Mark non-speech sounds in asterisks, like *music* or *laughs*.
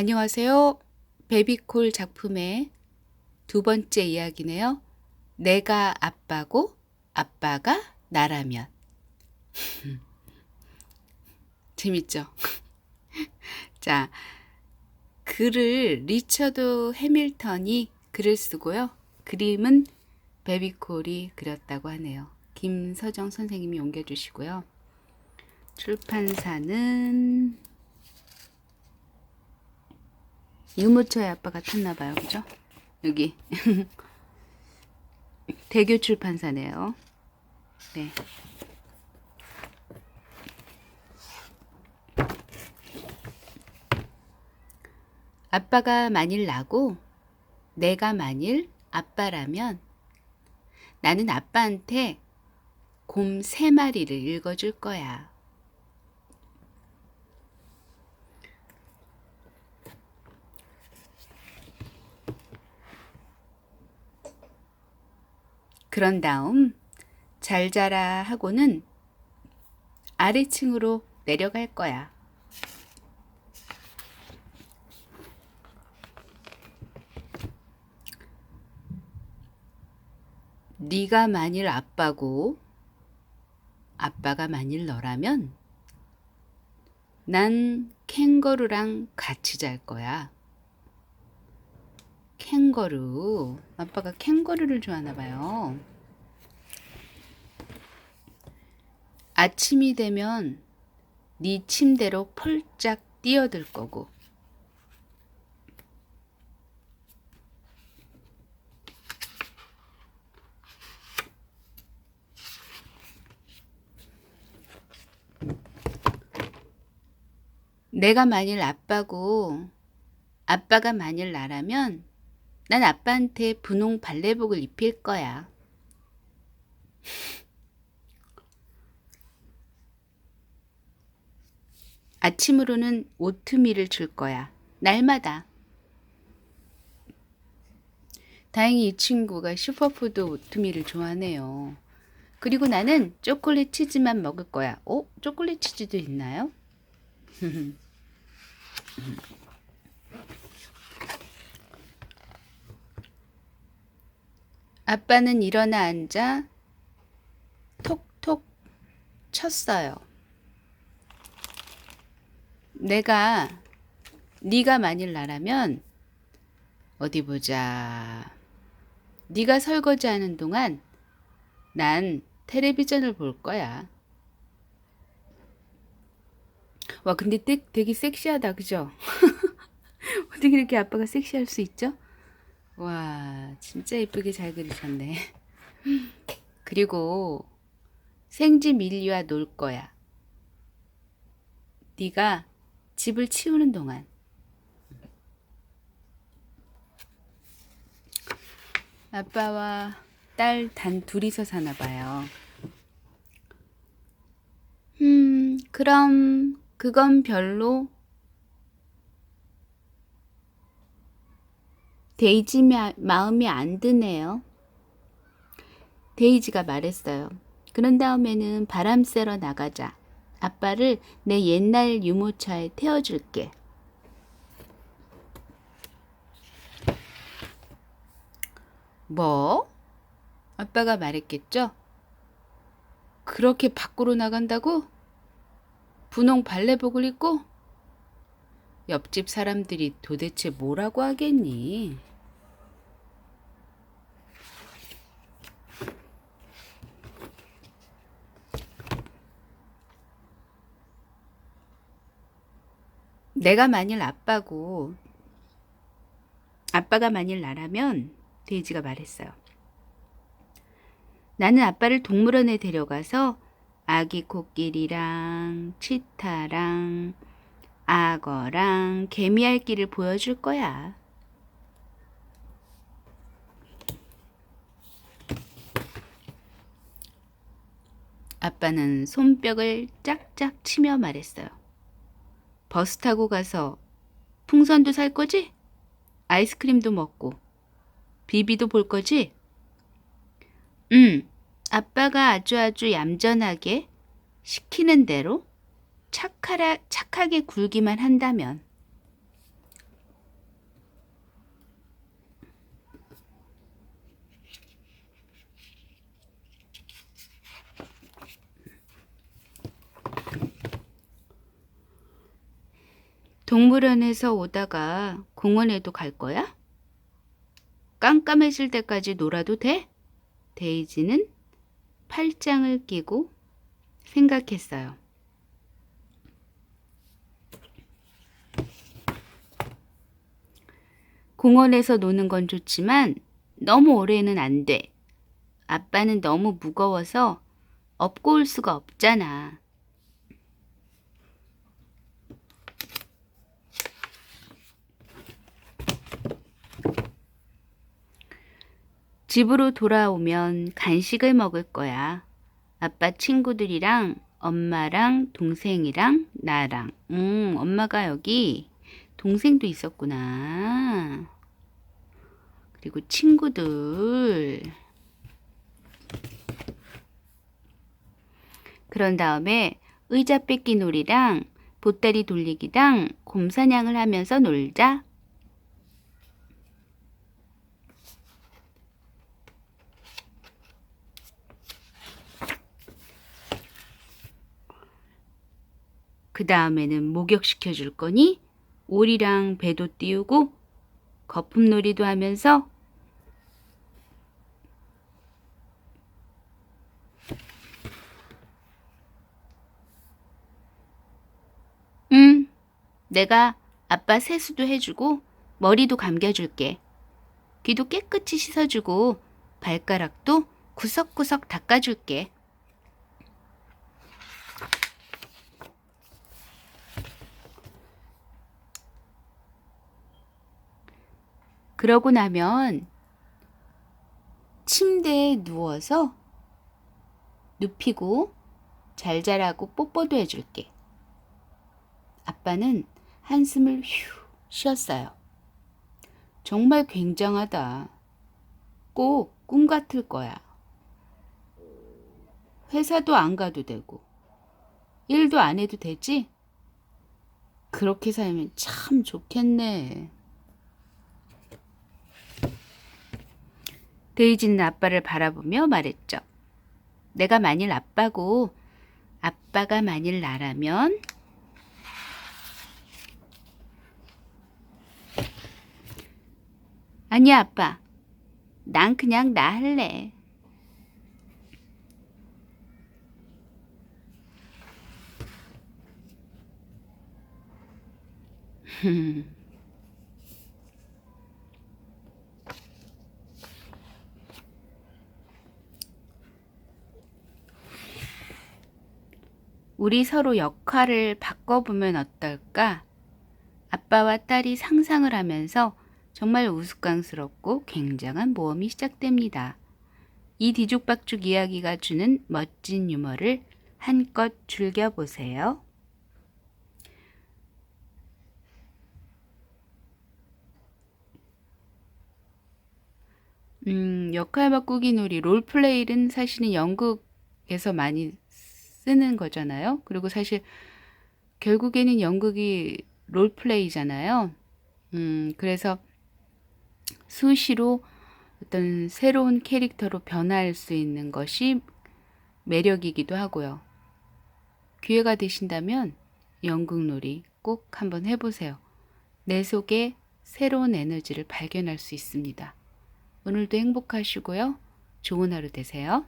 안녕하세요. 베비콜 작품의 두 번째 이야기네요. 내가 아빠고 아빠가 나라면. *laughs* 재밌죠? *laughs* 자, 글을 리처드 해밀턴이 글을 쓰고요. 그림은 베비콜이 그렸다고 하네요. 김서정 선생님이 옮겨주시고요. 출판사는 유모차의 아빠가 탔나 봐요. 그죠? 여기 *laughs* 대교 출판사네요. 네. 아빠가 만일 나고 내가 만일 아빠라면 나는 아빠한테 곰 세 마리를 읽어줄 거야. 그런 다음 잘 자라 하고는 아래층으로 내려갈 거야. 네가 만일 아빠고 아빠가 만일 너라면 난 캥거루랑 같이 잘 거야. 캥거루. 아빠가 캥거루를 좋아하나 봐요. 아침이 되면 네 침대로 펄짝 뛰어들 거고 내가 만일 아빠고 아빠가 만일 나라면 난 아빠한테 분홍 발레복을 입힐 거야. 아침으로는 오트밀을 줄 거야. 날마다. 다행히 이 친구가 슈퍼푸드 오트밀을 좋아하네요. 그리고 나는 초콜릿 치즈만 먹을 거야. 어? 초콜릿 치즈도 있나요? *laughs* 아빠는 일어나 앉아 톡톡 쳤어요. 내가 네가 만일 나라면 어디 보자. 네가 설거지하는 동안 난 텔레비전을 볼 거야. 와 근데 되게, 섹시하다 그죠? *laughs* 어떻게 이렇게 아빠가 섹시할 수 있죠? 와 진짜 예쁘게 잘 그리셨네. *laughs* 그리고 생지 밀리와 놀 거야. 네가 집을 치우는 동안 아빠와 딸 단 둘이서 사나 봐요. 음, 그럼 그건 별로 데이지 마, 마음이 안 드네요. 데이지가 말했어요. 그런 다음에는 바람 쐬러 나가자. 아빠를 내 옛날 유모차에 태워줄게. 뭐? 아빠가 말했겠죠? 그렇게 밖으로 나간다고? 분홍 발레복을 입고? 옆집 사람들이 도대체 뭐라고 하겠니? 내가 만일 아빠고 아빠가 만일 나라면 데이지가 말했어요. 나는 아빠를 동물원에 데려가서 아기 코끼리랑 치타랑 악어랑 개미알기를 보여줄 거야. 아빠는 손뼉을 짝짝 치며 말했어요. 버스 타고 가서 풍선도 살 거지? 아이스크림도 먹고 비비도 볼 거지? 응, 아빠가 아주 아주 얌전하게 시키는 대로 착하라, 착하게 굴기만 한다면 동물원에서 오다가 공원에도 갈 거야? 깜깜해질 때까지 놀아도 돼? 데이지는 팔짱을 끼고 생각했어요. 공원에서 노는 건 좋지만 너무 오래는 안 돼. 아빠는 너무 무거워서 업고 올 수가 없잖아. 집으로 돌아오면 간식을 먹을 거야. 아빠 친구들이랑 엄마랑 동생이랑 나랑. 음, 엄마가 여기 동생도 있었구나. 그리고 친구들. 그런 다음에 의자 뺏기 놀이랑 보따리 돌리기랑 곰사냥을 하면서 놀자. 그 다음에는 목욕시켜 줄 거니 오리랑 배도 띄우고 거품놀이도 하면서 응, 내가 아빠 세수도 해주고 머리도 감겨줄게. 귀도 깨끗이 씻어주고 발가락도 구석구석 닦아줄게. 그러고 나면 침대에 누워서 눕히고 잘 자라고 뽀뽀도 해줄게. 아빠는 한숨을 휴 쉬었어요. 정말 굉장하다. 꼭 꿈 같을 거야. 회사도 안 가도 되고, 일도 안 해도 되지? 그렇게 살면 참 좋겠네. 데이지는 아빠를 바라보며 말했죠. 내가 만일 아빠고 아빠가 만일 나라면 아니야 아빠. 난 그냥 나 할래. *laughs* 우리 서로 역할을 바꿔보면 어떨까? 아빠와 딸이 상상을 하면서 정말 우스꽝스럽고 굉장한 모험이 시작됩니다. 이 뒤죽박죽 이야기가 주는 멋진 유머를 한껏 즐겨보세요. 음, 역할 바꾸기 놀이, 롤플레이는 사실은 연극에서 많이 쓰는 거잖아요. 그리고 사실 결국에는 연극이 롤플레이잖아요. 음, 그래서 수시로 어떤 새로운 캐릭터로 변할 수 있는 것이 매력이기도 하고요. 기회가 되신다면 연극놀이 꼭 한번 해보세요. 내 속에 새로운 에너지를 발견할 수 있습니다. 오늘도 행복하시고요. 좋은 하루 되세요.